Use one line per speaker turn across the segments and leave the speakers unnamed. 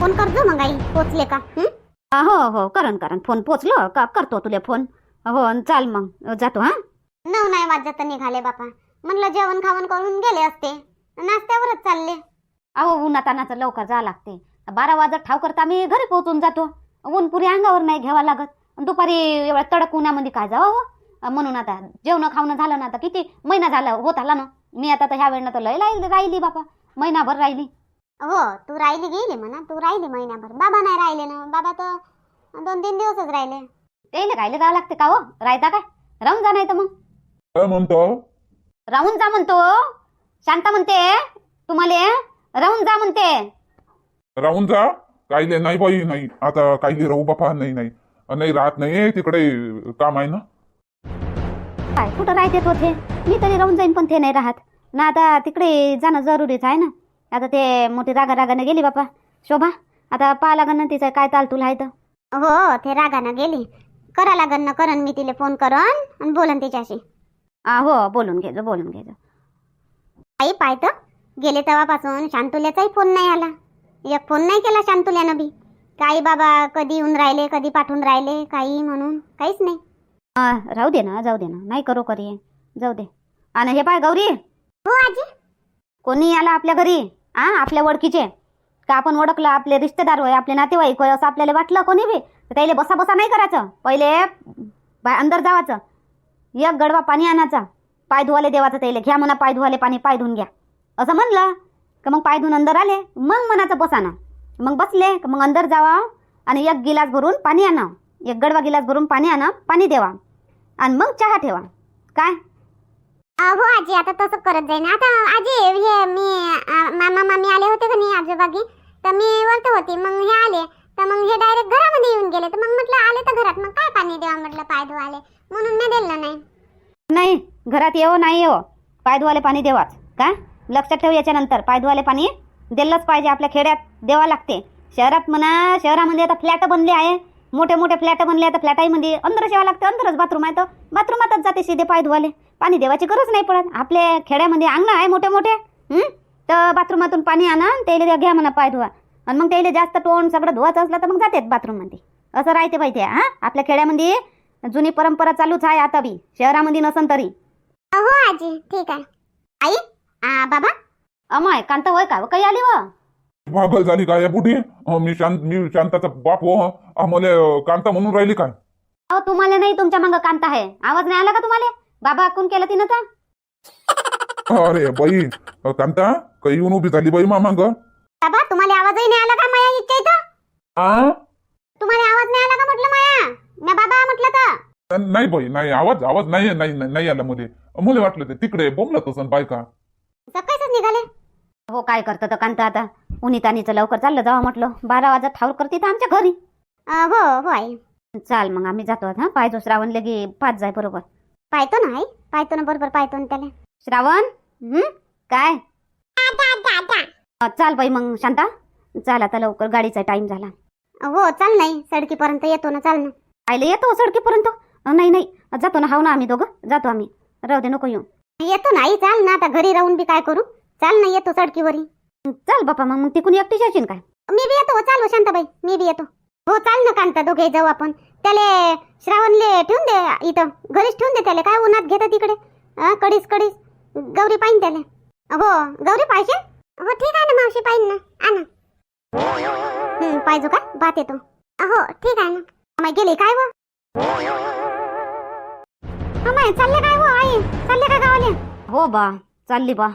Phone करजो मग आई पोचले का? हं?
हो हो करन करन फोन पोचलो का करतो तुले फोन? हो अन चाल मग जातो हा?
नऊ नाही वाजत निघाले बापा. म्हणलं जेवण खावण करून गेले असते. नाश्त्यावरच चालले.
अहो उन्हातानाचं लवकर जा लागते. बारा वाजत ठाव करता आम्ही घरी पोहोचून जातो. ऊन पुरी अंगावर नाही घ्यावा लागत. दुपारी एवढ्या तडक उन्हामध्ये काय जावं हो? म्हणून आता जेवण खावणं झालं ना आता किती महिना झाला होत आला ना? मी आता तर ह्या वेळेनं तर लय राहिली राहिली बापा. महिनाभर राहिली.
हो तू राहिली गेली म्हणा तू राहिली महिनाभर. बाबा नाही राहिले ना बाबा तर दोन तीन दिवसच राहिले.
त्याला राहिले जावं लागते का हो? राहता काय? राहून जा नाही तर मग.
काय म्हणतो?
राहून जा म्हणतो. शांता म्हणते तुम्हाला राहून जा म्हणते.
राहून जा. कायले नाही बाई नाही. आता कायले राहू बापा नाही नाही. नाही राहत नाही तिकडे काम आहे ना.
काय कुठं राहतेत होते मी तरी राहून जाईन पण ते नाही राहत. ना आता तिकडे जाणं जरुरीच आहे ना. आता ते मोठी रागा रागाने गेली बापा. शोभा आता पाहा लागन ना तिचं काय ताल तुला आहे तर.
हो ते रागानं गेली. करा लागन ना करन मी तिला फोन करन आणि बोलन तिच्याशी.
आ, हो बोलून घेजो बोलून घेजो.
आई पाहत गेले तेव्हापासून शांतुल्याचाही फोन नाही आला. एक फोन नाही केला शांतुल्यानं बी. काही बाबा कधी येऊन राहिले कधी पाठवून राहिले काही म्हणून काहीच नाही.
आ, राहू दे ना जाऊ दे ना. नाही करू करी जाऊ दे. आणि हे पाय गौरी.
हो आजी.
कोणी आला आपल्या घरी? आ आपल्या ओळखीचे. का आपण ओळखलं आपले रिश्तेदार होय आपले नातेवाईक होय असं आपल्याला वाटलं कोणी बी? तर त्याला बसा बसा नाही करायचं. पहिले बा अंदर जावाचं. एक गडवा पाणी आणायचा. पाय धुवाले देवाचं त्याला. घ्या म्हणा पाय धुवाले पाणी पाय धुवून घ्या. असं म्हणलं का मग पाय धुवून अंदर आले? मग मनाचं बसाना. मग बसले का मग अंदर जावा आणि एक गिलास भरून पाणी आणा एक गडवा गिलास भरून पाणी आणा पाणी देवा. आणि मग चहा ठेवा. काय?
हो आजी आता तसं करत जाईन. आता आजी हे मी मामा मामी आले होते का नाही आजोबागी? तर मी वरत होती मग हे आले. तर मग हे डायरेक्ट घरामध्ये येऊन गेले. तर मग म्हटलं आले तर घरात. मग काय पाणी देवा म्हटलं पाय धुवाले. म्हणून मी दिलं नाही.
नाही घरात येवो नाही येवो. पाय धुवाले पाणी देवाच. का? लक्षात ठेव याच्यानंतर. पाय धुवाले पाणी दिलंच पाहिजे आपल्या खेड्यात. देवा लागते. शहरात म्हणा शहरामध्ये आता फ्लॅट बनले आहे. मोठे मोठे फ्लॅट बनले आता फ्लॅटामध्ये अंदरच यावं लागतं अंदरच बाथरूम आहे तर बाथरूमातच जाते सीधे पाय धुवाले. पाणी देवाची गरज नाही पडत. आपल्या खेड्यामध्ये अंगण आहे मोठे मोठे हं? तर बाथरूमातून पाणी आणा त्याला घ्या म्हणा पाय धुवा. आणि मग त्याला जास्त तोंड सगळं धुवायचं असलं तर मग जातात बाथरूममध्ये. असं राहते पाहिजे हां? आपल्या खेड्यामध्ये जुनी परंपरा चालूच आहे आता बी. शहरामध्ये नसन तरी.
हो आजी ठीक आहे. आई? आ, बाबा?
अमाय कांत होय का? काही आली व?
पागल झाली काय या बुढी? अं, मी शांत मी शांताचा बाप हो आम्हाला कांता म्हणून राहिली काय?
अहो तुम्हाला नाही तुमच्या मागं कांत आहे. आवाज नाही आला का तुम्हाला? बाबा कोण केलं तिनं तर?
अरे बाई अं, कांता काही येऊन उभी झाली बाई मामा
बाबा तुम्हाला आवाजही नाही आला का माया इच्छा इथं?
आ?
तुम्हाला आवाज नाही आला का म्हटलं माया? मी बाबा म्हटलं तर?
नाही बाई नाही आवाज आवाज नाही नाही नाही नाही आला मध्ये मला वाटलं ते तिकडे बोंबलत असं बायका.
सकाळीच निघाले.
हो काय करतं तर कांत आता? उन्हीतानीचं लवकर चाललं जावं म्हटलं. बारा वाजत ठाऊर करते तर आमच्या घरी.
अ, हो हो आई.
चाल मग आम्ही जातो आता पाहिजो श्रावण लगे पाच जाय बरोबर.
पाहतो ना आई. पाहतो ना बरोबर पाहतो ना त्याला.
श्रावण? हं? काय? अ, चाल बाई मग शांता. चाल आता लवकर गाडीचा टाइम झाला.
हो चाल नाही सडकीपर्यंत येतो ना चाल ना.
आयले येतो सडकीपर्यंत? अ, नाही नाही. जातो ना हाव ना आम्ही दोघं. जातो आम्ही. राहू दे नको येऊ.
येतो ना आई. चाल ना आता घरी राहून बी काय करू? चाल ना येतो सडकीवरी.
चल बापा मग तिकून एकटीच येशील काय?
मी बी येतो चाल हो शांताबाई. मी बी येतो. हो चाल ना कांता दोघे जाऊ आपण. त्याले श्रावणले ठेवून दे इथं. घरीच ठेवून दे त्याला काय उन्हात घेतं तिकडे? हा, कडीस कडीस गौरी पाहिन त्याला. हो गौरी पाहिजे? हो ठीक आहे ना मावशी पाहिन ना. आणा हं, पाहिजो का? बात येतो. हो ठीक आहे ना. अमाय गेले काय व? चालले काय हो आई? चालले का गावाले?
हो बा चालली बा.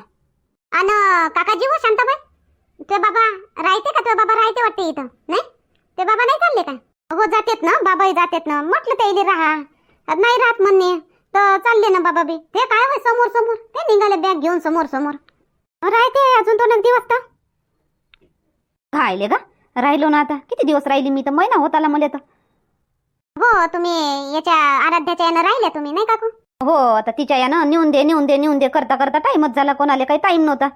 काकाजी हो शांताबाई? ते बाबा राहते का? ते बाबा राहते वाटते इथं नाही? ते बाबा नाही चालले काय हो जातेत ना बाबाही जातेत ना. म्हटलं त्याला राहा. नाही राहत म्हणणे तर चालले ना बाबा बी. ते काय होय समोर समोर? ते निघाले बॅग घेऊन समोर समोर. राहते अजून दोन एक दिवस तर.
राहिले का? राहिलो ना आता. किती दिवस राहिली मी तर? महिना होत आला मला तर.
हो तुम्ही याच्या आराध्याच्या यानं राहिले तुम्ही नाही काकू?
हो आता तिच्या यानं नेऊन दे नेऊन दे नेऊन दे. करता करता टाईमच झाला. कोणाला काही टाईम नव्हता.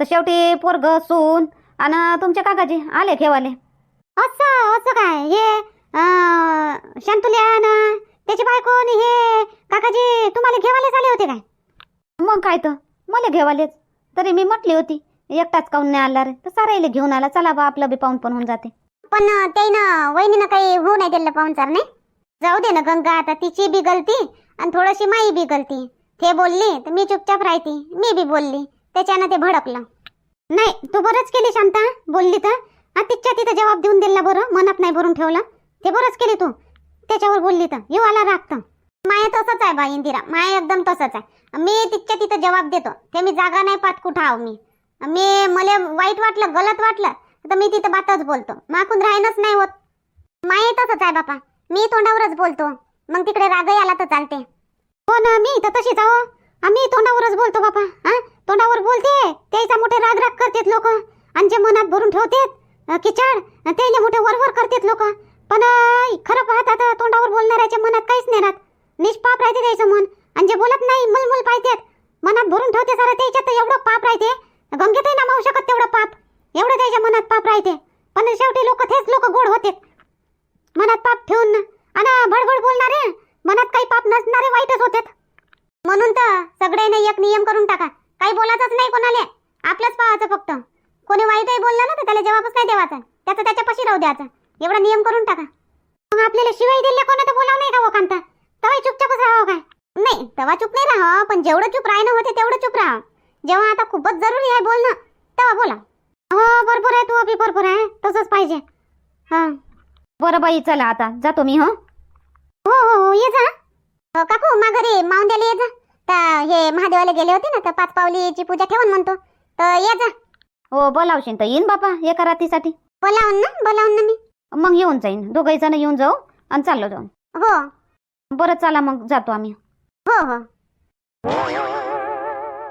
तर शेवटी पोरग सून आणि तुमच्या काकाजी आले खेवाले
असं असं काय? हे शांतुल्या ना त्याची बायको आणि हे काकाजी तुम्हाला घेवायला आले होते काय?
मग काय तर? मला घेवालेच. तरी मी म्हटली होती एकटाच काऊन नाही आला रे? तर साराईले घेऊन आला. चला बा आपलं बी पाहून पण होऊन जाते.
पण अं, त्याईनं वहिनीनं काही होऊ नाही दिलं पाहुणचार नाही? जाऊ दे ना गंगा आता तिची बी गलती आणि थोडीशी माई बी गलती. ते बोलली तर मी चुपचाप राहते. मी बी बोलली. त्याच्यानं ते भडकलं. नाही तू बरंच केली शांता बोलली तर. तिच्या तिथं जवाब देऊन दिला बरं मनात नाही भरून ठेवलं. ते बरंच केली तू. त्याच्यावर बोलली तर. येऊ आला रागत माया तसंच आहे बा इंदिरा. माया एकदम तसंच आहे. मी तिच्या तिथं जवाब देतो. ते मी जागा नाही पाहत कुठं आहो मी. मी मला वाईट वाटलं गलत वाटलं तर मी तिथं बातच बोलतो. माकून राहणंच नाही होत. माया तसंच आहे बापा. मी तोंडावरच बोलतो. मग तिकडे रागही आला तर चालते. हो ना मी तर तशीच आहो. आम्ही तोंडावरच बोलतो बापा. हा? तोंडावर बोलते त्याचा मोठे राग राग करतात लोक. आणि जे मनात भरून ठेवतात किचड त्याला त्याने मोठे वरवर करतात लोक. पण खरं पाहतात तोंडावर बोलणाऱ्याच्या मनात काहीच नाही राहत. निष्पाप राहते त्याचं मन. आणि जे बोलत नाही मुलमुल पाहतात. मनात भरून ठेवते सारं त्याच्यात एवढं पाप राहते. गंगेतही ना मावू शकत तेवढं पाप. एवढं त्याच्या मनात पाप राहते. पण शेवटी लोक तेच लोक गोड होते मनात पाप ठेवून ना आणि भडभड बोलणारे मनात काही पाप नसणारे वाईटच होते म्हणून तर एक नियम करून टाका. काही बोलायचंच नाही कोणाला. आपलंच पाहायचं फक्त. कोणी वाईटही बोलला ना तर त्याला जबाबच नाही द्यावाचा त्याचं त्याच्यापाशी राहू द्यायचा. एवढा नियम करून टाका. मग आपल्याला शिवाय दिले कोणा तर बोलाव नाही का वकांत कांता? तवा चुपचापच राहावं काय? नाही तवा चुप नाही राहा पण जेवढं चुप राहणं होते तेवढं चुप राहा जेव्हा आता खूपच जरुरी आहे बोलणं तेव्हा बोला. हो बरोबर आहे तू अभि बरोबर आहे तसंच पाहिजे. हा.
बरं बाई चला आता. जातो मी हो?
हो हो हो ये जा. हो, काकू मा घरी माऊंद्याला ये जा. तर हे महादेवाला गेले होते ना तर पाच पावलीची पूजा ठेवून म्हणतो. तर ये जा.
हो बोलावशील तर येईन बापा एका रात्रीसाठी.
बोलावून ना बोलावून ना मी.
मग येऊन जाईन. दोघही जण येऊन जाऊ आणि चाललो जाऊन
हो.
बरं चला मग जातो आम्ही.
हो हो.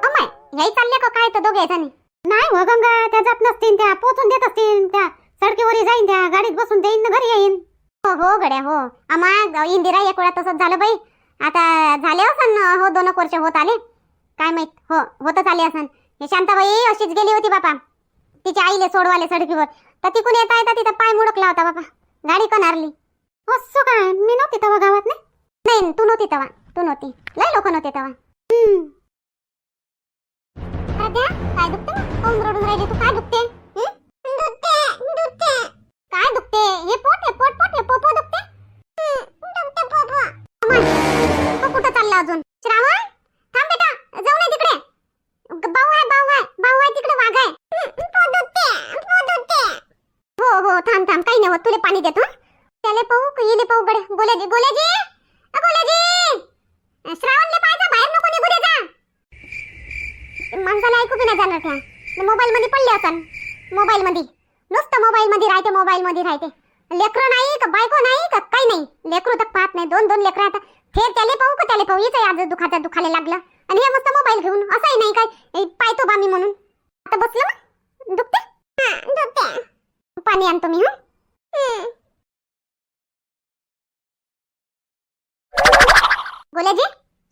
अमाय ह्याही चालले का काय तर दोघे जणी? नाही हो गंगा त्या जात नसतील त्या पोचून देत असतील त्या सडकीवर जाईन त्या गाडीत बसून देईन ना घरी येईन. हो हो गड्या हो. आम्हा इंदिरा एक वेळा तसंच झालं बाई. आता झाले हो दोन एक वर्ष होत आले. काय माहीत? हो होतच आले असन. हे शांताबाई अशीच गेली होती बापा. तिच्या आईले सोडवाले सडकीवर. तर तिकून येता येता तिथं पाय मुडकला होता बापा. गाडी कनारली हो, असो काय? मी नव्हती तेव्हा गावात नाही तू नव्हती तेव्हा तू नव्हती. लय लोक नव्हते तेव्हा काय दुखते रडून राहिली? तू काय दुखते? हो थांब थांब. काही नाही होत. तुले पाणी देतो त्याले पाहू का येले पाहू गड गोल्याजी गोल्याजी गोल्याजी श्रावणले पाहायचा बाहेर नको निघू दे जा. माणसाला ऐकू बी नाही जाणार त्या. मोबाईल मध्ये पडले असन. मोबाईल मध्ये नुसतं मोबाईल मध्ये राहते मोबाईल मध्ये राहते. लेकरं नाही का बायको नाही का काही नाही. लेकरू तर पाहत नाही. दोन दोन लेकरं आता फेर त्याले पाहू का त्याले पाहू? हिचं आज दुखाचा दुखायला लागलं. आणि हे मस्त मोबाईल घेऊन असंही नाही काय. पाहतो बा मी म्हणून. आता बसलं मग? दुखते हा, दुखते पाणी आणतो मी हं? गोल्याजी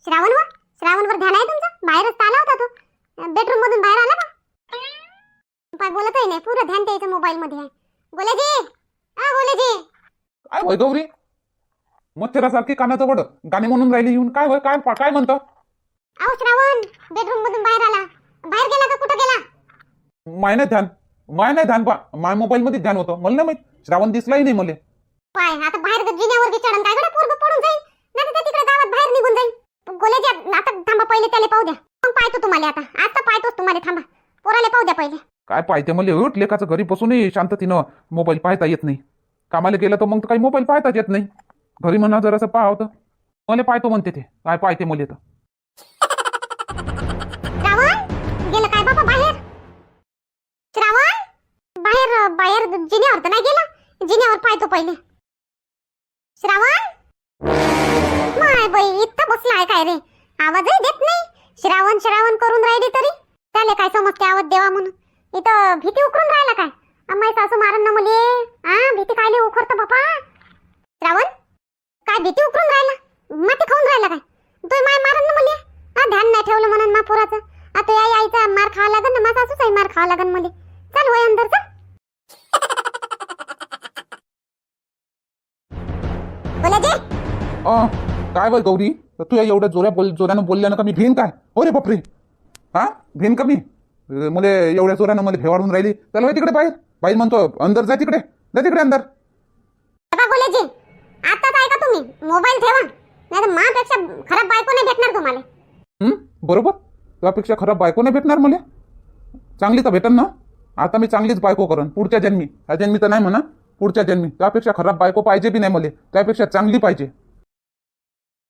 श्रावणवर श्रावणवर ध्यान आहे तुमचं? बाहेरच आला होता तो. बेडरूम मधून बाहेर आला का? पाय बोलतही नाही. पुरं ध्यान द्यायचं मोबाईल मध्ये आहे. गोल्याजी हा गोल्याजी
काय होय गौरी? मच्छरासारखी कानाचं वड. गाणे म्हणून राहिले येऊन. काय होय? काय काय म्हणतं?
अहो श्रावण. बेडरूम मधून बाहेर आला. बाहेर गेला का? कुठं गेला?
माय नाही ध्यान. माय नाही ध्यान बा माय मोबाईल मध्ये ध्यान होतं. मला नाही माहीत. श्रावण दिसलाही नाही मला.
पाय आता बाहेर जिन्यावर काय? गड्या पोरग पडून जाईल नाही तर तिकडे गावात बाहेर निघून जाईल गोल्याजी आता थांबा पहिले त्याला पाहू द्या. मग पाहतो तुम्हाला आता? आता पाहतोच तुम्हाला थांबा. पोराला पाहू द्या पहिले.
काय मला? उठ लेखाचं घरी बसूनही शांततेनं मोबाईल पाहता येत नाही. कामाला गेलं तर मग तर काही मोबाईल पाहताच येत नाही. घरी म्हणा जरासं पाहतं मला पाहतो म्हणते ते. काय पाहते मला तर.
श्रावण? गेलं काय बाबा बाहेर? श्रावण? बाहेर बाहेर जिन्यावर तर नाही गेला. जिन्यावर पाहतो पहिले. श्रावण? माय बाई इथं बसला आहे काय रे? आवाजही देत नाही. श्रावण श्रावण करून राहिली तरी. त्याला काय समजते आवाज देवा म्हणून. इथं भीती उकरून राहिला काय? अम्मा सासू मारण ना मुली हा भीती कायले उखरत बापा? श्रावण? काय भीती उकरून राहिला? माती खाऊन राहिला काय? तू माय मारण ना मुली हा ध्यान नाही ठेवलं म्हणून मा पोराचं. आता या आईचा मार खावा लागन ना माझा सासूचाही मार खावा लागन मुली चल वय अंदर
अं, काय वय गौरी? तू एवढ्या जोऱ्या बोल जोऱ्यानं बोलल्यानं का मी भेन काय? हो रे बापरे. हा? भेन का मी मला एवढ्या चोरानं मला फेवाडून राहिली. त्याला तिकडे बाहेर. बाई म्हणतो अंदर जा तिकडे. जा तिकडे अंदर.
बाबा गोलेजी आताच ऐका तुम्ही. मोबाईल ठेवा. नाही तर मापेक्षा खराब बायको नाही भेटणार तुम्हाला.
हं? बरोबर. त्यापेक्षा खराब बायको नाही भेटणार मला. चांगली तर भेटन ना. आता मी चांगलीच बायको करन. पुढच्या जन्मी. ह्या जन्मी तर नाही म्हणा. पुढच्या जन्मी. त्यापेक्षा खराब बायको पाहिजे बी नाही मला. त्यापेक्षा चांगली पाहिजे.